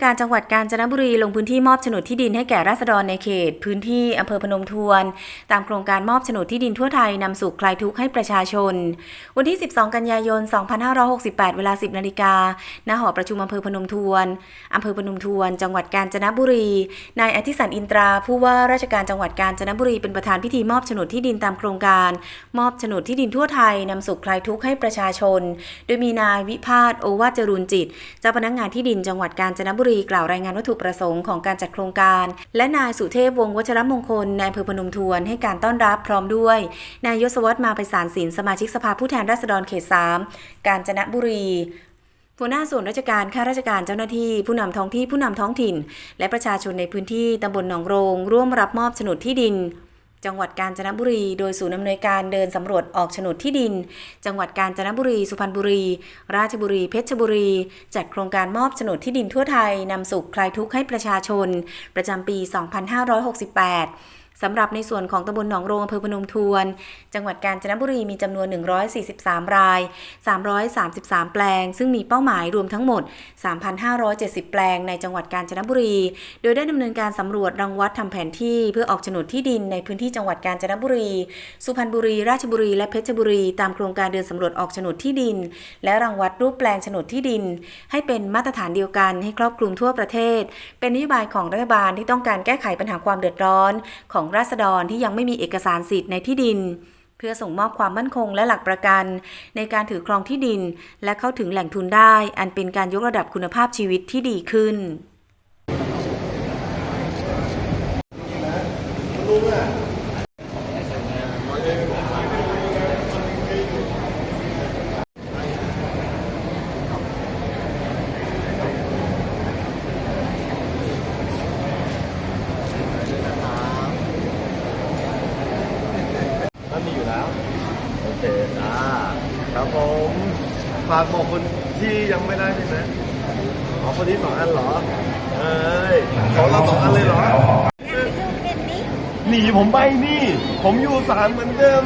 ราชการจังหวัดกาญจนบุรีลงพื้นที่มอบโฉนดที่ดินให้แก่ราษฎรในเขต พื้นที่อำเภอพนมทวน ตามโครงการมอบโฉนดที่ดินทั่วไทยนำสู่คลายทุกข์ให้ประชาชน วันที่ 12 กันยายน 2568 เวลา 10 นาฬิกาณหอประชุมอำเภอพนมทวนอำเภอพนมทวน จังหวัดกาญจนบุรี นายอธิสันอินตรา ผู้ว่าราชการจังหวัดกาญจนบุรีเป็นประธานพิธีมอบโฉนดที่ดินตามโครงการ มอบโฉนดที่ดินทั่วไทยนำสู่คลายทุกข์ให้ประชาชน โดยมีนายวิพาทโอวาจรูนจิต เจ้าพนักงานที่ดินจังหวัดกาญจนบุรีกล่าวรายงานวัตถุประสงค์ของการจัดโครงการ และนายสุเทพวงศ์วัชรมงคลนายอำเภอพนมทวนให้การต้อนรับพร้อมด้วย นายยศวัฒน์มาไปสารศิลป์สมาชิกสภาผู้แทนราษฎรเขต3กาญจนบุรีหัวหน้าส่วนราชการ ข้าราชการเจ้าหน้าที่ ผู้นำท้องที่ผู้นำท้องถิ่น และประชาชนในพื้นที่ตำบลหนองโรง ร่วมรับมอบโฉนดที่ดิน จังหวัดกาญจนบุรี โดยศูนย์อำนวยการเดินสำรวจออกโฉนดที่ดิน จังหวัดกาญจนบุรี สุพรรณบุรี ราชบุรี เพชรบุรี จัดโครงการมอบโฉนดที่ดินทั่วไทยนำสุขคลายทุกข์ให้ประชาชน ประจำปี 2568 สำหรับในส่วนของตำบลหนองโรงอำเภอพนมทวน จังหวัดกาญจนบุรีมีจำนวน 143 ราย 333 แปลง ซึ่งมีเป้าหมายรวมทั้งหมด 3,570 แปลงในจังหวัดกาญจนบุรี โดยได้ดำเนินการสำรวจรังวัดทำแผนที่เพื่อออกโฉนดที่ดินในพื้นที่จังหวัดกาญจนบุรี สุพรรณบุรี ราชบุรี และเพชรบุรี ตามโครงการเดินสำรวจออกโฉนดที่ดิน และรังวัดรูปแปลงโฉนดที่ดิน ให้เป็นมาตรฐานเดียวกันให้ครอบคลุมทั่วประเทศ เป็นนโยบายของรัฐบาลที่ต้องการแก้ไขปัญหาความเดือดร้อนของราษฎรที่ยังไม่มีเอกสารสิทธิ์ในที่ดิน เพื่อส่งมอบความมั่นคงและหลักประกัน ในการถือครองที่ดิน และเข้าถึงแหล่งทุนได้ อันเป็นการยกระดับคุณภาพชีวิตที่ดีขึ้น ก็มีอยู่แล้ว โอเคจ้า ครับผมฝากบอกคนที่ยังไม่ได้ใช่ไหมอ๋อคนนี้สองอันเหรอ เอ้ยของเราสองอันเลยเหรอ หนีผมไปนี่ ผมอยู่ศาลเหมือนเดิม